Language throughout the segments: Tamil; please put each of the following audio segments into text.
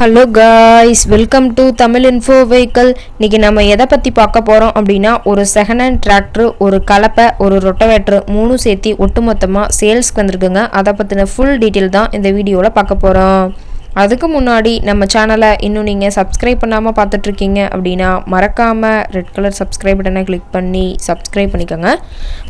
Hello guys welcome to Tamil info vehicle இன்னைக்கு நம்ம எதை பற்றி பார்க்க போகிறோம் அப்படின்னா ஒரு செகண்ட் ஹேண்ட் டிராக்டர் ஒரு கலப்பை ஒரு ரொட்டவேட்ரு மூணும் சேர்த்து ஒட்டுமொத்தமாக சேல்ஸ்க்கு வந்திருக்குங்க. அதை பற்றின ஃபுல் டீட்டெயில் தான் இந்த வீடியோவில் பார்க்க போகிறோம் அதுக்கு முன்னாடி நம்ம சேனலை இன்னும் நீங்கள் சப்ஸ்கிரைப் பண்ணாமல் பார்த்துட்ருக்கீங்க அப்படின்னா மறக்காமல் ரெட் கலர் சப்ஸ்கிரைப் பட்டனை கிளிக் பண்ணி சப்ஸ்கிரைப் பண்ணிக்கோங்க.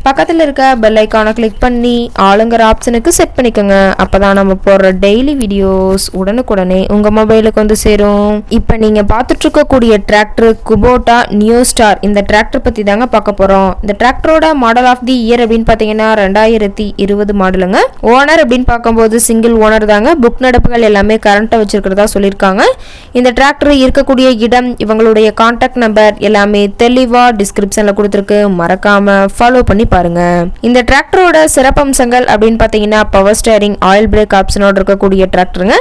பக்கத்தில் இருக்க பெல் ஐக்கானை கிளிக் பண்ணி ஆளுங்கிற ஆப்ஷனுக்கு செட் பண்ணிக்கோங்க. அப்போ தான் நம்ம போடுற டெய்லி வீடியோஸ் உடனுக்குடனே உங்கள் மொபைலுக்கு வந்து சேரும். இப்போ நீங்கள் பார்த்துட்ருக்கக்கூடிய டிராக்டர் குபோட்டா நியூ ஸ்டார் இந்த டிராக்டர் பற்றி தாங்க பார்க்க போகிறோம் இந்த டிராக்டரோட மாடல் ஆஃப் தி இயர் அப்படின்னு பார்த்தீங்கன்னா ரெண்டாயிரத்தி இருபது மாடலுங்க ஓனர் அப்படின்னு பார்க்கும்போது சிங்கிள் ஓனர் தாங்க. புக் நடப்புகள் எல்லாமே கரண்ட்டை வச்சுருக்கிறதா சொல்லியிருக்காங்க. இந்த டிராக்டர் இருக்கக்கூடிய இடம் இவங்களுடைய கான்டாக்ட் நம்பர் எல்லாமே தெளிவாக டிஸ்கிரிப்ஷனில் கொடுத்துருக்கு. மறக்காமல் ஃபாலோ பண்ணி பாருங்கள் இந்த டிராக்டரோட சிறப்பம்சங்கள் அப்படின்னு பார்த்தீங்கன்னா பவர் ஸ்டேரிங் ஆயில் பிரேக் ஆப்ஷனோட இருக்கக்கூடிய டிராக்டருங்க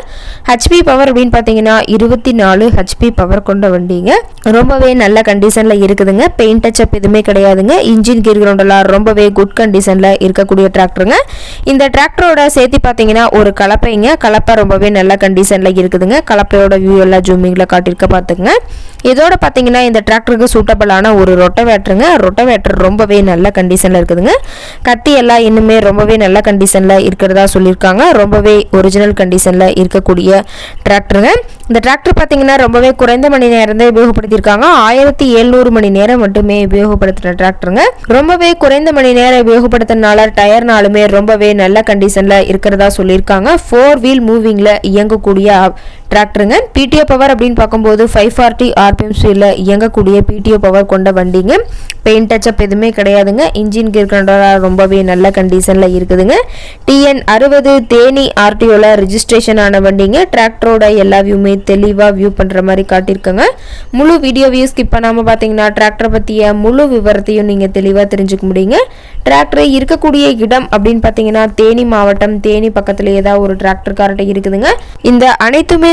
ஹெச்பி பவர் அப்படின்னு பார்த்தீங்கன்னா இருபத்தி நாலு ஹெச்பி பவர் கொண்ட வண்டிங்க. ரொம்பவே நல்ல கண்டிஷனில் இருக்குதுங்க. பெயிண்ட் டச்சப் எதுவுமே கிடையாதுங்க. இன்ஜின் கீர் கிரவுண்டெல்லாம் ரொம்பவே குட் கண்டிஷனில் இருக்கக்கூடிய டிராக்டருங்க இந்த டிராக்டரோட சேர்த்து பார்த்தீங்கன்னா ஒரு கலப்பைங்க. கலப்பை ரொம்பவே நல்ல கண்டிஷனில் இருக்குதுங்க. கலப்பையோட வியூ எல்லாம் ஜூமிங்கில் காட்டியிருக்க பார்த்துங்க இதோட பார்த்தீங்கன்னா இந்த டிராக்டருக்கு சூட்டபிளான ஒரு ரொட்டவேட்டருங்க ரொட்டவேட்டர் ரொம்பவே நல்ல கண்டிஷனில் இருக்குதுங்க. கத்தி எல்லாம் இன்னுமே ரொம்பவே நல்ல கண்டிஷனில் இருக்கிறதா சொல்லியிருக்காங்க. ரொம்பவே ஒரிஜினல் கண்டிஷனில் இருக்கக்கூடிய டிராக்டருங்க இந்த டிராக்டர் பார்த்தீங்கன்னா ரொம்பவே குறைந்த மணி நேரம் தான் உபயோகப்படுத்தியிருக்காங்க. ஆயிரத்தி எழுநூறு மணி நேரம் மட்டுமே உபயோகப்படுத்தின டிராக்டருங்க. ரொம்பவே குறைந்த மணி நேரம் உபயோகப்படுத்தினால டயர்னாலுமே ரொம்பவே நல்ல கண்டிஷனில் இருக்கிறதா சொல்லியிருக்காங்க. ஃபோர் வீல் மூவிங்கில் இயங்கக்கூடிய டிராக்டருங்க. பிடிஓ பவர் அப்படின்னு பார்க்கும்போது ஃபைவ் ஃபார்ட்டி ஆர்பிஎம் ஸ்பீடில் இயங்கக்கூடிய பிடிஓ பவர் கொண்ட வண்டிங்க. பெயிண்ட் டச்சப் எதுவுமே கிடையாதுங்க. இன்ஜின் கிற்கண்டா ரொம்பவே நல்ல கண்டிஷனில் இருக்குதுங்க. டிஎன் அறுபது தேனி ஆர்டிஓவில் ரிஜிஸ்ட்ரேஷன் ஆன வண்டிங்க. டிராக்டரோட எல்லா வியூமே தெளிவாக வியூ பண்ணுற மாதிரி காட்டியிருக்கோங்க. முழு வீடியோவையும் ஸ்கிப் பண்ணாமல் பார்த்தீங்கன்னா டிராக்டரை பற்றிய முழு விவரத்தையும் நீங்கள் தெளிவாக தெரிஞ்சுக்க முடியுங்க. டிராக்டர் இருக்கக்கூடிய இடம் அப்படின்னு பார்த்தீங்கன்னா தேனி மாவட்டம் தேனி பக்கத்தில் ஏதாவது ஒரு டிராக்டர் கார்ட்டை இருக்குதுங்க. இந்த அனைத்துமே